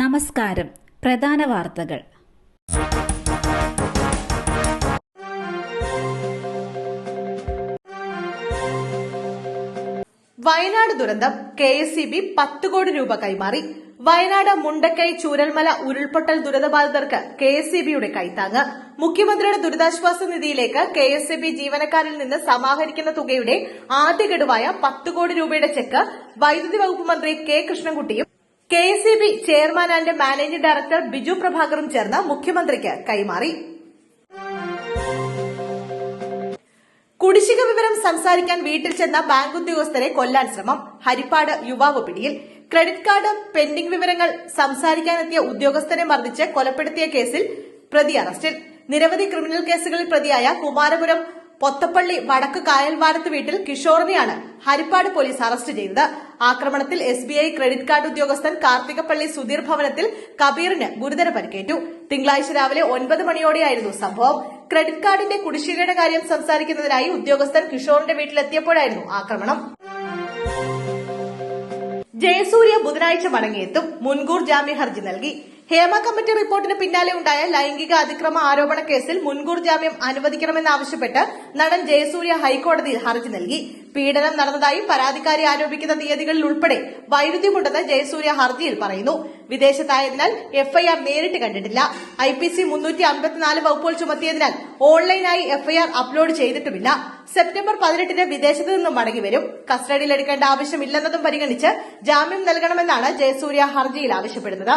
നമസ്കാരം. പ്രധാന വാർത്തകൾ. വയനാട് ദുരന്തം കെ എസ് സി ബി പത്ത് കോടി രൂപ കൈമാറി. വയനാട് മുണ്ടക്കൈ ചൂരൽമല ഉരുൾപൊട്ടൽ ദുരിതബാധിതർക്ക് കെ എസ് സി ബിയുടെ കൈത്താങ്ങ്. മുഖ്യമന്ത്രിയുടെ ദുരിതാശ്വാസ നിധിയിലേക്ക് കെ എസ് സി ബി ജീവനക്കാരിൽ നിന്ന് സമാഹരിക്കുന്ന തുകയുടെ ആദ്യഘടുവായ പത്ത് കോടി രൂപയുടെ ചെക്ക് വൈദ്യുതി വകുപ്പ് മന്ത്രി K കൃഷ്ണൻകുട്ടിയും K S E B chairman and managing director Biju പ്രഭാകറും ചേർന്ന് മുഖ്യമന്ത്രിക്ക് കൈമാറി. കുടിശ്ശിക വിവരം സംസാരിക്കാൻ വീട്ടിൽ ചെന്ന ബാങ്ക് ഉദ്യോഗസ്ഥരെ കൊല്ലാൻ ശ്രമം. ഹരിപ്പാട് യുവാവ് പിടിയിൽ. ക്രെഡിറ്റ് കാർഡ് പെൻഡിംഗ് വിവരങ്ങൾ സംസാരിക്കാനെത്തിയ ഉദ്യോഗസ്ഥനെ മർദ്ദിച്ച് കൊലപ്പെടുത്തിയ കേസിൽ പ്രതി അറസ്റ്റിൽ. നിരവധി ക്രിമിനൽ കേസുകളിൽ പ്രതിയായ കുമാരപുരം പൊത്തപ്പള്ളി വടക്ക് കായൽവാരത്ത് വീട്ടിൽ കിഷോറിനെയാണ് ഹരിപ്പാട് പോലീസ് അറസ്റ്റ് ചെയ്തത്. ആക്രമണത്തിൽ S B I credit card ഉദ്യോഗസ്ഥൻ കാർത്തികപ്പള്ളി സുധീർ ഭവനത്തിൽ കബീറിന് ഗുരുതര പരിക്കേറ്റു. തിങ്കളാഴ്ച രാവിലെ ഒൻപത് മണിയോടെയായിരുന്നു സംഭവം. ക്രെഡിറ്റ് കാർഡിന്റെ കുടിശ്ശികയുടെ കാര്യം സംസാരിക്കുന്നതിനായി ഉദ്യോഗസ്ഥൻ കിഷോറിന്റെ വീട്ടിലെത്തിയപ്പോഴായിരുന്നു ആക്രമണം. ജയസൂര്യ ബുധനാഴ്ച മടങ്ങിയെത്തും. മുൻകൂർ ജാമ്യ ഹർജി നൽകി. ഹേമ കമ്മിറ്റി റിപ്പോർട്ടിന് പിന്നാലെ ഉണ്ടായ ലൈംഗിക അതിക്രമ ആരോപണ കേസിൽ മുൻകൂർ ജാമ്യം അനുവദിക്കണമെന്നാവശ്യപ്പെട്ട് നടൻ ജയസൂര്യ ഹൈക്കോടതിയിൽ ഹർജി നൽകി. പീഡനം നടന്നതായി പരാതിക്കാരി ആരോപിക്കുന്ന തീയതികളിൽ ഉൾപ്പെടെ വൈരുദ്ധ്യമുണ്ടെന്ന് ജയസൂര്യ ഹർജിയിൽ പറയുന്നു. വിദേശത്തായതിനാൽ എഫ്ഐആർ നേരിട്ട് കണ്ടിട്ടില്ല. ഐ പി സി മുന്നൂറ്റി അമ്പത്തിനാല് വകുപ്പുകൾ ചുമത്തിയതിനാൽ ഓൺലൈനായി എഫ്ഐആർ അപ്ലോഡ് ചെയ്തിട്ടുമില്ല. സെപ്റ്റംബർ പതിനെട്ടിന് വിദേശത്ത് നിന്നും മടങ്ങിവരും കസ്റ്റഡിയിലെടുക്കേണ്ട ആവശ്യമില്ലെന്നതും പരിഗണിച്ച് ജാമ്യം നൽകണമെന്നാണ് ജയസൂര്യ ഹർജിയിൽ ആവശ്യപ്പെടുന്നത്.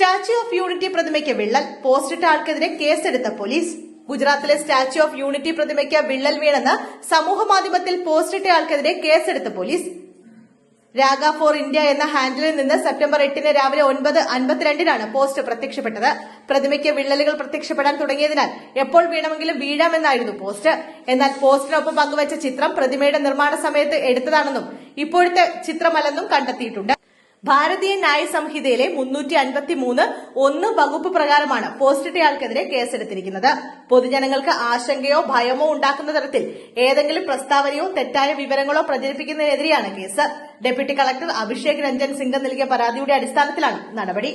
സ്റ്റാച്യു ഓഫ് യൂണിറ്റി പ്രതിമയ്ക്ക് വിള്ളൽ. പോസ്റ്റിട്ട ആൾക്കെതിരെ കേസെടുത്ത പോലീസ്. ഗുജറാത്തിലെ സ്റ്റാച്യു ഓഫ് യൂണിറ്റി പ്രതിമയ്ക്ക് വിള്ളൽ വീണെന്ന് സമൂഹമാധ്യമത്തിൽ പോസ്റ്റിട്ട ആൾക്കെതിരെ കേസെടുത്ത പോലീസ്. രാഗ ഫോർ ഇന്ത്യ എന്ന ഹാൻഡിലിൽ നിന്ന് സെപ്റ്റംബർ എട്ടിന് രാവിലെ ഒൻപത് അൻപത്തിരണ്ടിനാണ് പോസ്റ്റ് പ്രത്യക്ഷപ്പെട്ടത്. പ്രതിമയ്ക്ക് വിള്ളലുകൾ പ്രത്യക്ഷപ്പെടാൻ തുടങ്ങിയതിനാൽ എപ്പോൾ വീണമെങ്കിലും വീഴാമെന്നായിരുന്നു പോസ്റ്റ്. എന്നാൽ പോസ്റ്റിനൊപ്പം പങ്കുവച്ച ചിത്രം പ്രതിമയുടെ നിർമ്മാണ സമയത്ത് എടുത്തതാണെന്നും ഇപ്പോഴത്തെ ചിത്രമല്ലെന്നും കണ്ടെത്തിയിട്ടുണ്ട്. ഭാരതീയ ന്യായ സംഹിതയിലെ മുന്നൂറ്റി അൻപത്തി മൂന്ന് ഒന്ന് വകുപ്പ് പ്രകാരമാണ് പോസ്റ്റിട്ടയാൾക്കെതിരെ കേസെടുത്തിരിക്കുന്നത്. പൊതുജനങ്ങൾക്ക് ആശങ്കയോ ഭയമോ ഉണ്ടാക്കുന്ന തരത്തിൽ ഏതെങ്കിലും പ്രസ്താവനയോ തെറ്റായ വിവരങ്ങളോ പ്രചരിപ്പിക്കുന്നതിനെതിരെയാണ് case. Deputy collector Abhishek Ranjan Singh നൽകിയ പരാതിയുടെ അടിസ്ഥാനത്തിലാണ് നടപടി.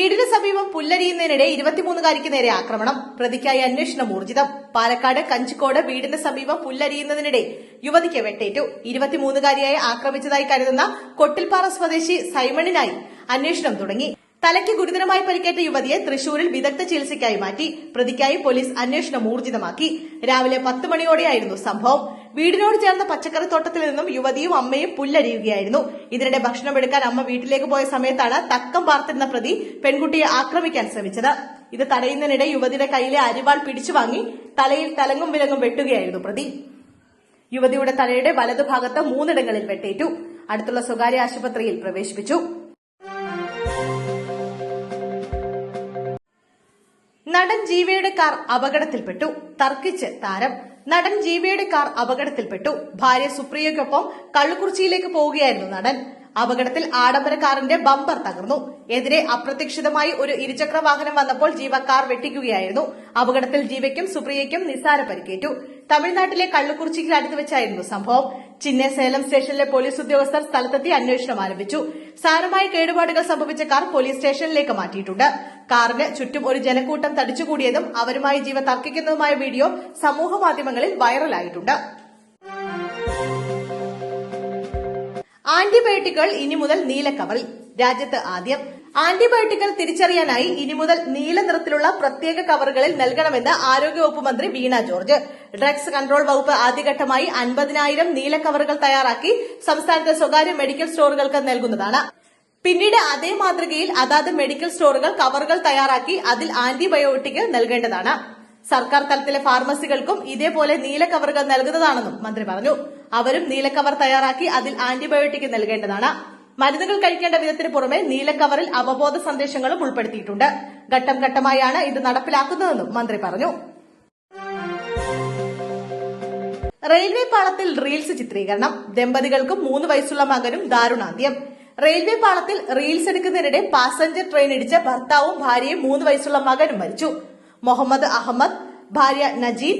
വീടിന് സമീപം പുല്ലരിയുന്നതിനിടെ ഇരുപത്തിമൂന്നുകാരിക്ക് നേരെ ആക്രമണം. പ്രതിക്കായി അന്വേഷണം ഊർജിതം. പാലക്കാട് കഞ്ചിക്കോട് വീടിന് സമീപം പുല്ലരിയുന്നതിനിടെ യുവതിക്ക് വെട്ടേറ്റു. ഇരുപത്തിമൂന്നുകാരിയായി ആക്രമിച്ചതായി കരുതുന്ന കൊട്ടിൽപ്പാറ സ്വദേശി സൈമണിനായി അന്വേഷണം തുടങ്ങി. തലയ്ക്ക് ഗുരുതരമായി പരിക്കേറ്റ യുവതിയെ തൃശൂരിൽ വിദഗ്ധ ചികിത്സയ്ക്കായി മാറ്റി പ്രതിക്കായി പോലീസ് അന്വേഷണം ഊർജിതമാക്കി. രാവിലെ പത്ത് മണിയോടെയായിരുന്നു സംഭവം. വീടിനോട് ചേർന്ന പച്ചക്കറിത്തോട്ടത്തിൽ നിന്നും യുവതിയും അമ്മയും പുല്ലരിയുകയായിരുന്നു. ഇതിനിടെ ഭക്ഷണം എടുക്കാൻ അമ്മ വീട്ടിലേക്ക് പോയ സമയത്താണ് തക്കം പാർത്തിരുന്ന പ്രതി പെൺകുട്ടിയെ ആക്രമിക്കാൻ ശ്രമിച്ചത്. ഇത് തടയുന്നതിനിടെ യുവതിയുടെ കയ്യിലെ അരിവാൾ പിടിച്ചു വാങ്ങി തലയിൽ തലങ്ങും വിലങ്ങും വെട്ടുകയായിരുന്നു പ്രതി. യുവതിയുടെ തലയുടെ വലതുഭാഗത്ത് മൂന്നിടങ്ങളിൽ വെട്ടേറ്റു. അടുത്തുള്ള സ്വകാര്യ ആശുപത്രിയിൽ പ്രവേശിപ്പിച്ചു. നടൻ ജീവയുടെ കാർ അപകടത്തിൽപ്പെട്ടു. തർക്കിച്ച് താരം നടൻ ജീവയുടെ കാർ അപകടത്തിൽപ്പെട്ടു. ഭാര്യ സുപ്രിയയ്ക്കൊപ്പം കള്ളുകുറിച്ചിയിലേക്ക് പോവുകയായിരുന്നു നടൻ. അപകടത്തിൽ ആഡംബര കാറിന്റെ ബമ്പർ തകർന്നു. എതിരെ അപ്രതീക്ഷിതമായി ഒരു ഇരുചക്ര വാഹനം വന്നപ്പോൾ ജീവ കാർ വെട്ടിക്കുകയായിരുന്നു. അപകടത്തിൽ ജീവയ്ക്കും സുപ്രിയയ്ക്കും നിസ്സാര പരിക്കേറ്റു. തമിഴ്നാട്ടിലെ കള്ളുകുറിച്ചിക്ക് അടുത്ത് വെച്ചായിരുന്നു സംഭവം. ചിന്നെ സേലം സ്റ്റേഷനിലെ പോലീസ് ഉദ്യോഗസ്ഥർ സ്ഥലത്തെത്തി അന്വേഷണം ആരംഭിച്ചു. സാരമായ കേടുപാടുകൾ സംഭവിച്ച കാർ പോലീസ് സ്റ്റേഷനിലേക്ക് മാറ്റിയിട്ടുണ്ട്. കാറിന് ചുറ്റും ഒരു ജനക്കൂട്ടം തടിച്ചുകൂടിയതും അവരുമായി ജീവ തർക്കിക്കുന്നതുമായ വീഡിയോ സമൂഹ മാധ്യമങ്ങളിൽ വൈറലായിട്ടുണ്ട്. ആന്റിബയോട്ടിക്കുകൾ ഇനി മുതൽ നീലക്കവറിൽ. കവറിൽ രാജ്യത്ത് ആദ്യം ആന്റിബയോട്ടിക്കുകൾ തിരിച്ചറിയാനായി ഇനി മുതൽ നീല നിറത്തിലുള്ള പ്രത്യേക കവറുകളിൽ നൽകണമെന്ന് ആരോഗ്യവകുപ്പ് മന്ത്രി വീണ ജോർജ്. ഡ്രഗ്സ് കൺട്രോൾ വകുപ്പ് ആദ്യഘട്ടമായി അൻപതിനായിരം നീല കവറുകൾ തയ്യാറാക്കി സംസ്ഥാനത്തെ സ്വകാര്യ മെഡിക്കൽ സ്റ്റോറുകൾക്ക് നൽകുന്നതാണ്. പിന്നീട് അതേ മാതൃകയിൽ അതാത് മെഡിക്കൽ സ്റ്റോറുകൾ കവറുകൾ തയ്യാറാക്കി അതിൽ ആന്റിബയോട്ടിക് നൽകേണ്ടതാണ്. സർക്കാർ തലത്തിലെ ഫാർമസികൾക്കും ഇതേപോലെ നീല കവറുകൾ നൽകുന്നതാണെന്നും മന്ത്രി പറഞ്ഞു. അവരും നീല കവർ തയ്യാറാക്കി അതിൽ ആന്റിബയോട്ടിക് നൽകേണ്ടതാണ്. മരുന്നുകൾ കഴിക്കേണ്ട വിധത്തിന് പുറമെ നീല കവറിൽ അവബോധ സന്ദേശങ്ങളും ഉൾപ്പെടുത്തിയിട്ടുണ്ട്. ഘട്ടം ഘട്ടമായാണ് ഇത് നടപ്പിലാക്കുന്നതെന്നും മന്ത്രി പറഞ്ഞു. റെയിൽവേ പാളത്തിൽ റീൽസ് ചിത്രീകരണം. ദമ്പതികൾക്കും മൂന്ന് വയസ്സുള്ള മകനും ദാരുണാന്ത്യം. റെയിൽവേ പാളത്തിൽ റീൽസ് എടുക്കുന്നതിനിടെ പാസഞ്ചർ ട്രെയിൻ ഇടിച്ച ഭർത്താവും ഭാര്യയും മൂന്ന് വയസ്സുള്ള മകനും മരിച്ചു. മുഹമ്മദ് അഹമ്മദ് ഭാര്യ നജീൻ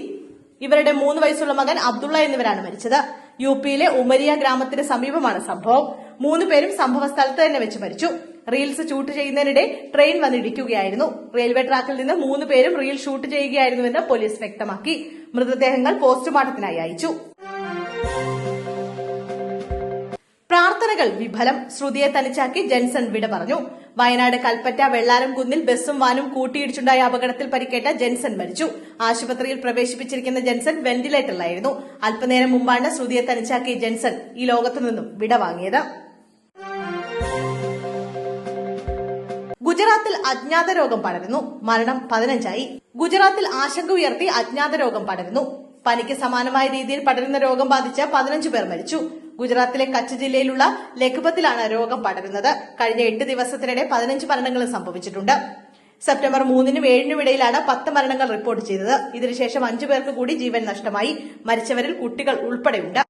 ഇവരുടെ മൂന്ന് വയസ്സുള്ള മകൻ അബ്ദുള്ള എന്നിവരാണ് മരിച്ചത്. യു പിയിലെ ഉമരിയ ഗ്രാമത്തിന് സമീപമാണ് സംഭവം. മൂന്ന് പേരും സംഭവ സ്ഥലത്ത് തന്നെ വെച്ച് മരിച്ചു. റീൽസ് ഷൂട്ട് ചെയ്യുന്നതിനിടെ ട്രെയിൻ വന്നിടിക്കുകയായിരുന്നു. റെയിൽവേ ട്രാക്കിൽ നിന്ന് മൂന്ന് പേരും റീൽ ഷൂട്ട് ചെയ്യുകയായിരുന്നുവെന്ന് പോലീസ് വ്യക്തമാക്കി. മൃതദേഹങ്ങൾ പോസ്റ്റ്മോർട്ടത്തിനായി അയച്ചു. പ്രാർത്ഥനകൾ വിഫലം ശ്രുതിയെ തനിച്ചാക്കി ജെൻസൺ വിട പറഞ്ഞു. വയനാട് കൽപ്പറ്റ വെള്ളാരം കുന്നിൽ ബസ്സും വാനും കൂട്ടിയിടിച്ചുണ്ടായ അപകടത്തിൽ പരിക്കേറ്റ ജെൻസൺ മരിച്ചു. ആശുപത്രിയിൽ പ്രവേശിപ്പിച്ചിരിക്കുന്ന ജെൻസൺ വെന്റിലേറ്ററിലായിരുന്നു. അല്പനേരം മുമ്പാണ് ശ്രുതിയെ തനിച്ചാക്കി ജെൻസൺ ഈ ലോകത്തു നിന്നും വിടവാങ്ങിയത് ഗുജറാത്തിൽ അജ്ഞാത രോഗം പടരുന്നു. മരണം പതിനഞ്ചായി. ഗുജറാത്തിൽ ആശങ്ക ഉയർത്തി അജ്ഞാത രോഗം പടരുന്നു. പനിക്ക് സമാനമായ രീതിയിൽ പടരുന്ന രോഗം ബാധിച്ച് പതിനഞ്ചു പേർ മരിച്ചു. ഗുജറാത്തിലെ കച്ച് ജില്ലയിലുള്ള ലഖ്പത്തിലാണ് രോഗം പടരുന്നത്. കഴിഞ്ഞ എട്ട് ദിവസത്തിനിടെ പതിനഞ്ച് മരണങ്ങൾ സംഭവിച്ചിട്ടുണ്ട്. സെപ്റ്റംബർ മൂന്നിനും ഏഴിനും ഇടയിലാണ് പത്ത് മരണങ്ങൾ റിപ്പോർട്ട് ചെയ്തത്. ഇതിനുശേഷം അഞ്ചു പേർക്ക് കൂടി ജീവൻ നഷ്ടമായി. മരിച്ചവരിൽ കുട്ടികൾ ഉൾപ്പെടെയുണ്ട്.